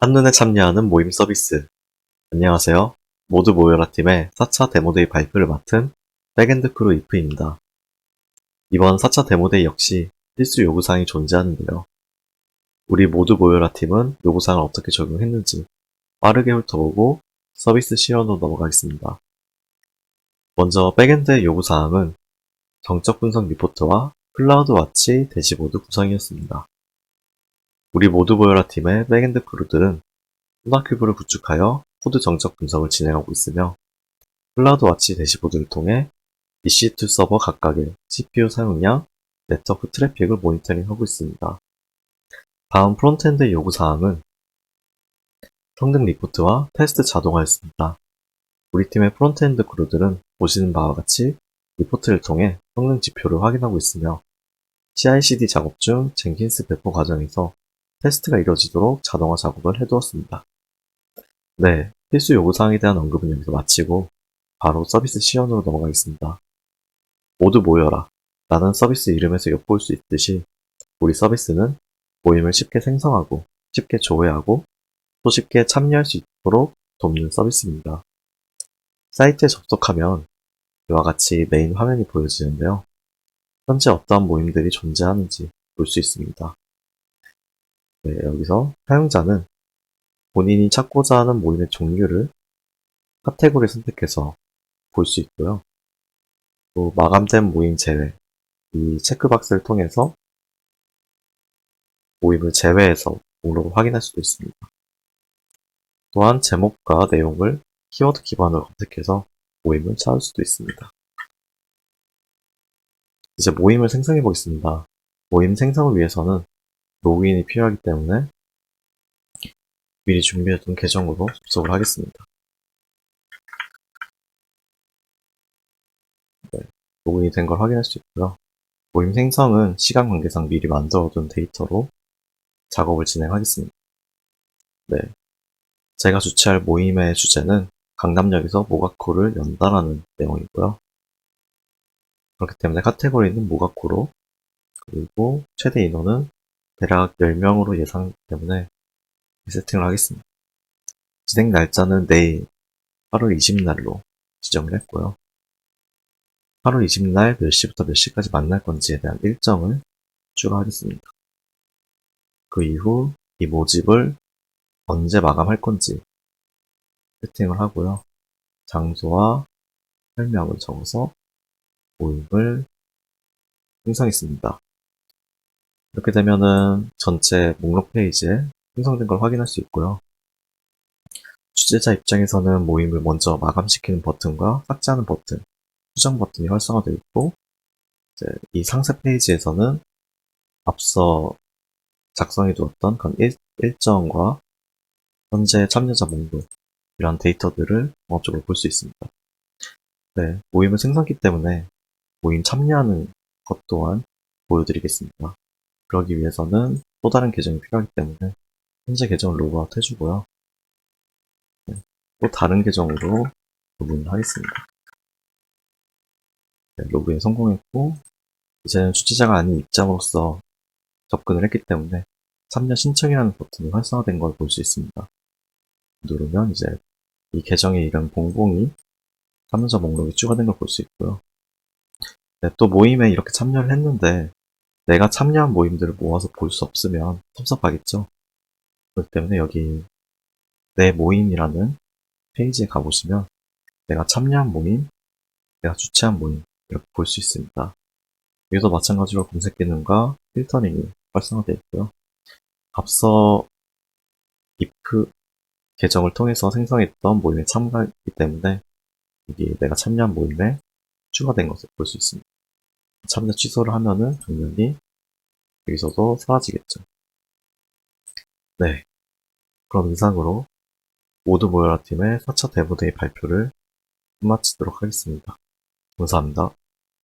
한눈에 참여하는 모임 서비스. 안녕하세요. 모두 모여라 팀의 4차 데모데이 발표를 맡은 백엔드 크루 이프입니다. 이번 4차 데모데이 역시 필수 요구사항이 존재하는데요. 우리 모두 모여라 팀은 요구사항을 어떻게 적용했는지 빠르게 훑어보고 서비스 시연으로 넘어가겠습니다. 먼저 백엔드의 요구사항은 정적 분석 리포트와 클라우드 와치 대시보드 구성이었습니다. 우리 모두 모여라 팀의 백엔드 크루들은 소나큐브를 구축하여 코드 정적 분석을 진행하고 있으며 클라우드 와치 대시보드를 통해 EC2 서버 각각의 CPU 사용량, 네트워크 트래픽을 모니터링하고 있습니다. 다음 프론트엔드 요구사항은 성능 리포트와 테스트 자동화였습니다. 우리 팀의 프론트엔드 크루들은 보시는 바와 같이 리포트를 통해 성능 지표를 확인하고 있으며 CI/CD 작업 중 젠킨스 배포 과정에서 테스트가 이루어지도록 자동화 작업을 해두었습니다. 네, 필수 요구사항에 대한 언급은 여기서 마치고 바로 서비스 시연으로 넘어가겠습니다. 모두 모여라. 라는 서비스 이름에서 엿볼 수 있듯이 우리 서비스는 모임을 쉽게 생성하고 쉽게 조회하고 또 쉽게 참여할 수 있도록 돕는 서비스입니다. 사이트에 접속하면 이와 같이 메인 화면이 보여지는데요. 현재 어떠한 모임들이 존재하는지 볼 수 있습니다. 네, 여기서 사용자는 본인이 찾고자 하는 모임의 종류를 카테고리 선택해서 볼 수 있고요. 또 마감된 모임 제외, 이 체크박스를 통해서 모임을 제외해서 목록을 확인할 수도 있습니다. 또한 제목과 내용을 키워드 기반으로 검색해서 모임을 찾을 수도 있습니다. 이제 모임을 생성해 보겠습니다. 모임 생성을 위해서는 로그인이 필요하기 때문에 미리 준비해둔 계정으로 접속을 하겠습니다. 네, 로그인이 된 걸 확인할 수 있고요. 모임 생성은 시간 관계상 미리 만들어둔 데이터로 작업을 진행하겠습니다. 네, 제가 주최할 모임의 주제는 강남역에서 모가코를 연다라는 내용이고요. 그렇기 때문에 카테고리는 모가코로 그리고 최대 인원은 대략 10명으로 예상 때문에 세팅을 하겠습니다. 진행 날짜는 내일 8월 20날로 지정을 했고요. 8월 20날 몇 시부터 몇 시까지 만날 건지에 대한 일정을 추가하겠습니다. 그 이후 이 모집을 언제 마감할 건지 세팅을 하고요. 장소와 설명을 적어서 모임을 생성했습니다. 이렇게 되면은 전체 목록 페이지에 생성된 걸 확인할 수 있고요. 주제자 입장에서는 모임을 먼저 마감시키는 버튼과 삭제하는 버튼, 수정 버튼이 활성화되어 있고, 이 상세 페이지에서는 앞서 작성해 두었던 그런 일, 일정과 현재 참여자 목록, 이런 데이터들을 종합적으로 볼 수 있습니다. 네, 모임을 생성했기 때문에 모임 참여하는 것 또한 보여드리겠습니다. 그러기 위해서는 또 다른 계정이 필요하기 때문에 현재 계정을 로그아웃 해주고요. 네, 또 다른 계정으로 로그인을 하겠습니다. 네, 로그인 성공했고 이제는 주최자가 아닌 입장으로서 접근을 했기 때문에 참여 신청이라는 버튼이 활성화된 걸 볼 수 있습니다. 누르면 이제 이 계정의 이름 봉봉이 참여자 목록에 추가된 걸 볼 수 있고요. 네, 또 모임에 이렇게 참여를 했는데 내가 참여한 모임들을 모아서 볼 수 없으면 섭섭하겠죠. 그렇기 때문에 여기 내 모임이라는 페이지에 가보시면 내가 참여한 모임, 내가 주최한 모임 이렇게 볼 수 있습니다. 여기도 마찬가지로 검색 기능과 필터링이 활성화되어 있고요. 앞서 if 계정을 통해서 생성했던 모임에 참가했기 때문에 여기 내가 참여한 모임에 추가된 것을 볼 수 있습니다. 참여 취소를 하면은 당연히 여기서도 사라지겠죠. 네. 그럼 이상으로 모두 모여라 팀의 4차 데모데이 발표를 끝마치도록 하겠습니다. 감사합니다.